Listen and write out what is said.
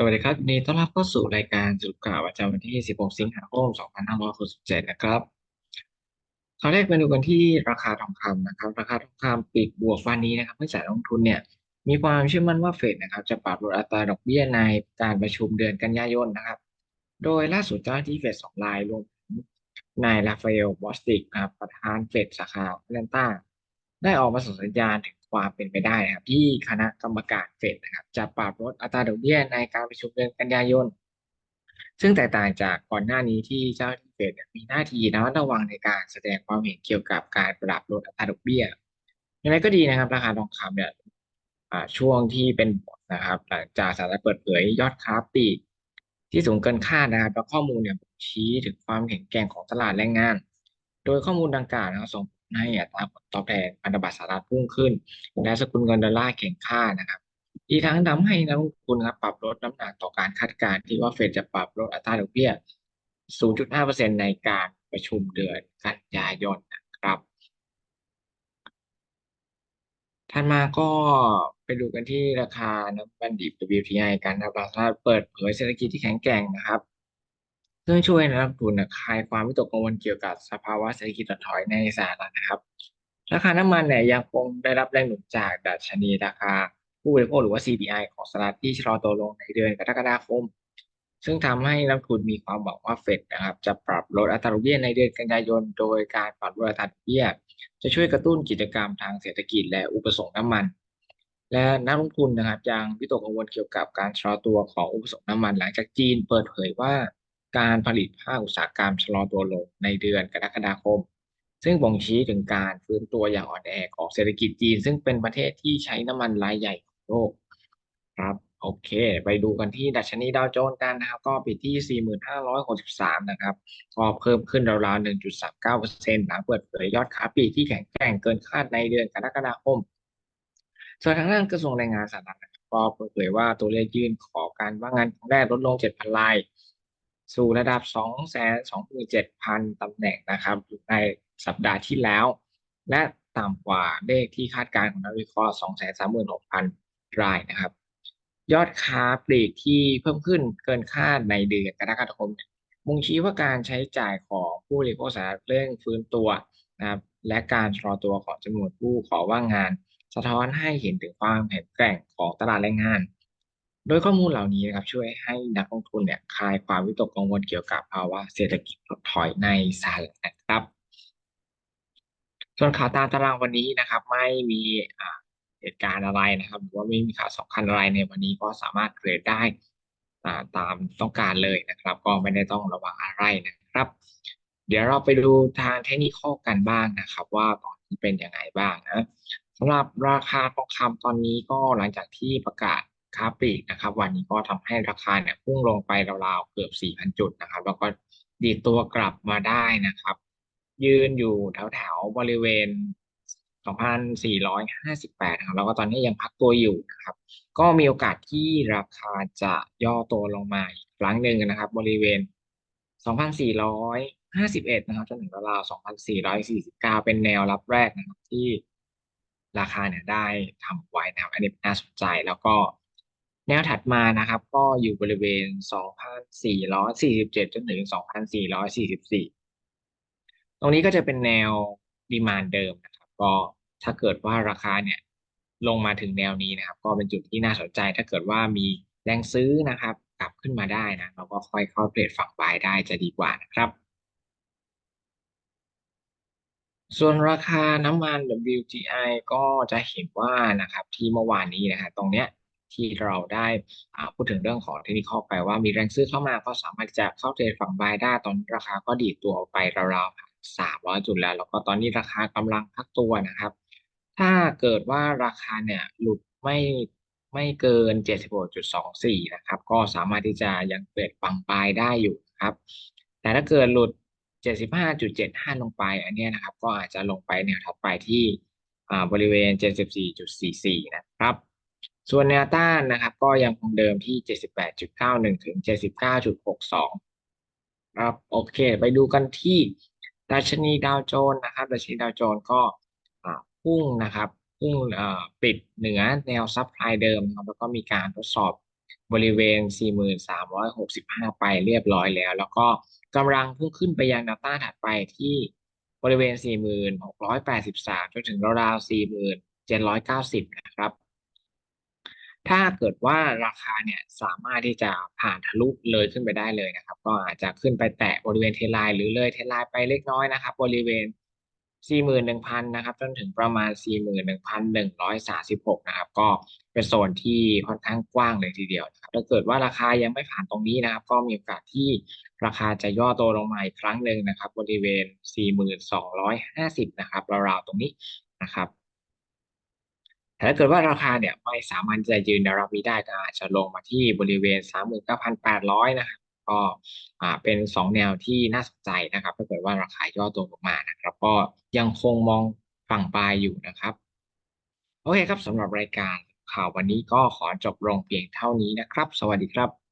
สวัสดีครับนดีต้อนรับเข้าสู่รายการสรุปข่าวประจำวันที่ 16 สิงหาคม 2567 นะครับคราวแรกมาดูกันที่ราคาทองคำนะครับ ราคาทองคำปิดบวกวันนี้นะครับเมื่อสายลงทุนเนี่ยมีความเชื่อมั่นว่าเฟดนะครับจะปรับลดอัตราดอกเบี้ยในการประชุมเดือนกันยายนนะครับ โดยล่าสุดเจ้าที่เฟดสองรายรวมถึงนายราฟาเอลบอสติกครับประธานเฟดสาขาแอตแลนตาได้ออกมาส่งสัญญาณถึง ความเป็นไปได้นะครับที่คณะกรรมการเฟดนะครับ จะปรับลดอัตราดอกเบี้ยในการประชุมเดือนกันยายน ซึ่งแตกต่างจากก่อนหน้านี้ที่เจ้าที่เฟดมีหน้าที่ระมัดระวังในการแสดงความเห็นเกี่ยวกับการปรับลดอัตราดอกเบี้ยย่างไรก็ดีนะครับ ราคาทองคำเนี่ยช่วงที่เป็นบวกนะครับหลังจากสหรัฐเปิดเผยยอดค้าปลีกที่สูงเกินคาดนะครับแล้วข้อมูลเนี่ยชี้ถึงความแข็งแกร่งของตลาดแรงงาน โดยข้อมูลดังกล่าวนะครับส่ง ให้อัตราผลตอบแทนพันธบัตรสหรัฐพุ่งขึ้น และสกุลเงินดอลลาร์แข็งค่านะครับอีกทั้งทำให้นักลงทุนครับปรับลดน้ำหนักต่อการคาดการณ์ที่ว่าเฟดจะปรับลดอัตราดอกเบี้ย 0.5%ในการประชุมเดือนกันยายนนะครับถัดมาก็ไปดูกันที่ราคาน้ำมันดิบ WTI กันนะครับสหรัฐเปิดเผยเศรษฐกิจที่แข็งแกร่งนะครับ ซึ่งช่วยนักลงทุนคลายความวิตกกังวลเกี่ยวกับสภาวะเศรษฐกิจถดถอยในสหรัฐนะครับ ราคาน้ำมันเนี่ยยังคงได้รับแรงหนุนจากดัชนีราคาผู้บริโภคหรือว่า CPI ของสหรัฐที่ชะลอตัวลงในเดือนกรกฎาคม ซึ่งทำให้นักทุนมีความหวังว่าเฟดนะครับจะปรับลดอัตราดอกเบี้ยในเดือนกันยายน โดยการปรับลดอัตราดอกเบี้ย จะช่วยกระตุ้นกิจกรรมทางเศรษฐกิจและอุปสงค์น้ำมัน และนักลงทุนนะครับยังวิตกกังวลเกี่ยวกับการชะลอตัวของอุปสงค์น้ำมัน หลังจากจีนเปิดเผยว่า การผลิตภาคอุตสาหกรรมชะลอตัวลงในเดือนกรกฎาคม ซึ่งบ่งชี้ถึงการฟื้นตัวอย่างอ่อนแอของเศรษฐกิจจีน ซึ่งเป็นประเทศที่ใช้น้ำมันรายใหญ่ของโลกครับโอเค ไปดูกันที่ดัชนีดาวโจนส์กันนะครับก็ปิดที่ 4,563 นะครับ ก็เพิ่มขึ้นราวๆ 1.39%หลังเปิดเผยยอดค้าปลีกที่แข็งแกร่งเกินคาดในเดือนกรกฎาคม ส่วนทางด้านกระทรวงแรงงานสหรัฐก็เปิดเผยว่าตัวเลขยื่นขอการว่างงานครั้งแรกลดลง 7,000ราย สู่ระดับ 227,000 ตำแหน่งนะครับอยู่ในสัปดาห์ที่แล้ว และต่ำกว่าเลขที่คาดการณ์ของนักวิเคราะห์ 236,000 รายนะครับ ยอดค้าปลีกที่เพิ่มขึ้นเกินคาดในเดือนกรกฎาคม มุ่งชี้ว่าการใช้จ่ายของผู้บริโภคสารเร่งฟื้นตัวนะครับและการชะลอตัวของจำนวนผู้ขอว่างงาน สะท้อนให้เห็นถึงความแข็งแกร่งของตลาดแรงงาน โดยข้อมูลเหล่านี้นะครับช่วยให้นักลงทุนเนี่ยคลายความวิตกกังวลเกี่ยวกับภาวะเศรษฐกิจถดถอยในสหรัฐนะครับ ส่วนข่าวตามตารางวันนี้นะครับ ไม่มีเหตุการณ์อะไรนะครับหรือว่าไม่มีข่าวสำคัญอะไรในวันนี้ก็สามารถเทรดได้ตามต้องการเลยนะครับ ก็ไม่ได้ต้องระวังอะไรนะครับ เดี๋ยวเราไปดูทางเทคนิคกันบ้างนะครับ ว่าตอนนี้เป็นยังไงบ้างนะสำหรับราคาทองคำตอนนี้ก็หลังจากที่ประกาศ ค้าปลีกนะครับ วันนี้ก็ทำให้ราคาเนี่ยพุ่งลงไปราวๆเกือบ 4,000 จุดนะครับ แล้วก็ดีตัวกลับมาได้นะครับ ยืนอยู่แถวๆบริเวณ 2,458นะครับแล้วก็ตอนนี้ยังพักตัวอยู่นะครับ ก็มีโอกาสที่ราคาจะย่อตัวลงมาอีกครั้งหนึ่งนะครับ บริเวณ 2,451 นะครับจนถึงราวๆ2,449 เป็นแนวรับแรกนะครับที่ราคาเนี่ยได้ทำไว้นะครับอันนี้น่าสนใจแล้วก็ แนวถัดมานะครับ ก็อยู่บริเวณ 2,447 จนถึง 2,444 ตรงนี้ก็จะเป็นแนวดีมานเดิมนะครับ ก็ถ้าเกิดว่าราคาเนี่ยลงมาถึงแนวนี้นะครับ ก็เป็นจุดที่น่าสนใจ ถ้าเกิดว่ามีแรงซื้อนะครับ กลับขึ้นมาได้นะเราก็ค่อยเข้าเทรดฝั่งบายได้จะดีกว่านะครับ ส่วนราคาน้ำมัน WTI ก็จะเห็นว่านะครับที่เมื่อวานนี้นะครับตรงเนี้ย ที่เราได้พูดถึงเรื่องของเทคนิคไปว่ามีแรงซื้อเข้ามาก็สามารถจะเข้าเทรดฝั่งบายได้ตอนราคาก็ดีดตัวออกไปราวๆสามร้อยจุดแล้ว แล้วก็ตอนนี้ราคากำลังพักตัวนะครับ ถ้าเกิดว่าราคาเนี่ยหลุดไม่ไม่เกินเจ็ดสิบหกจุดสองสี่นะครับ ก็สามารถที่จะยังเทรดฝั่งบายได้อยู่ครับ แต่ถ้าเกิดหลุดเจ็ดสิบห้าจุดเจ็ดห้าลงไป อันนี้นะครับ ก็อาจจะลงไปแนวถัดไปที่บริเวณเจ็ดสิบสี่จุดสี่สี่นะครับ ส่วนแนวต้านนะครับ ก็ยังคงเดิมที่ 78.91 ถึง 79.62 ครับ โอเค ไปดูกันที่ดัชนีดาวโจนส์นะครับดัชนีดาวโจนส์ก็พุ่งนะครับพุ่งปิดเหนือแนวซับไพลายเดิมครับแล้วก็มีการทดสอบบริเวณ 4,365 ไปเรียบร้อยแล้ว แล้วก็กำลังพุ่งขึ้นไปยังแนวต้านถัดไปที่บริเวณ 4,683 จนถึงราวๆ4,790 นะครับ ถ้าเกิดว่าราคาเนี่ยสามารถที่จะผ่านทะลุเลยขึ้นไปได้เลยนะครับ ก็อาจจะขึ้นไปแตะบริเวณเทไลน์หรือเลยเทไลน์ไปเล็กน้อยนะครับ บริเวณ 41,000 นะครับ จนถึงประมาณ 41,136 นะครับ ก็เป็นโซนที่ค่อนข้างกว้างเลยทีเดียวนะครับถ้าเกิดว่าราคายังไม่ผ่านตรงนี้นะครับ ก็มีโอกาสที่ราคาจะย่อตัวลงมาอีกครั้งหนึ่งนะครับ บริเวณ 4,250 นะครับราวๆตรงนี้นะครับ แต่ถ้าเกิดว่าราคาเนี่ยไม่สามารถจะยืนรับนี้ได้ก็อาจจะลงมาที่บริเวณ 39,800 นะครับ ก็เป็น 2 แนวที่น่าสนใจนะครับ ถ้าเกิดว่าราคาย่อตัวลงมานะครับ ก็ยังคงมองฝั่งปลายอยู่นะครับ โอเคครับสำหรับรายการข่าววันนี้ก็ขอจบลงเพียงเท่านี้นะครับ สวัสดีครับ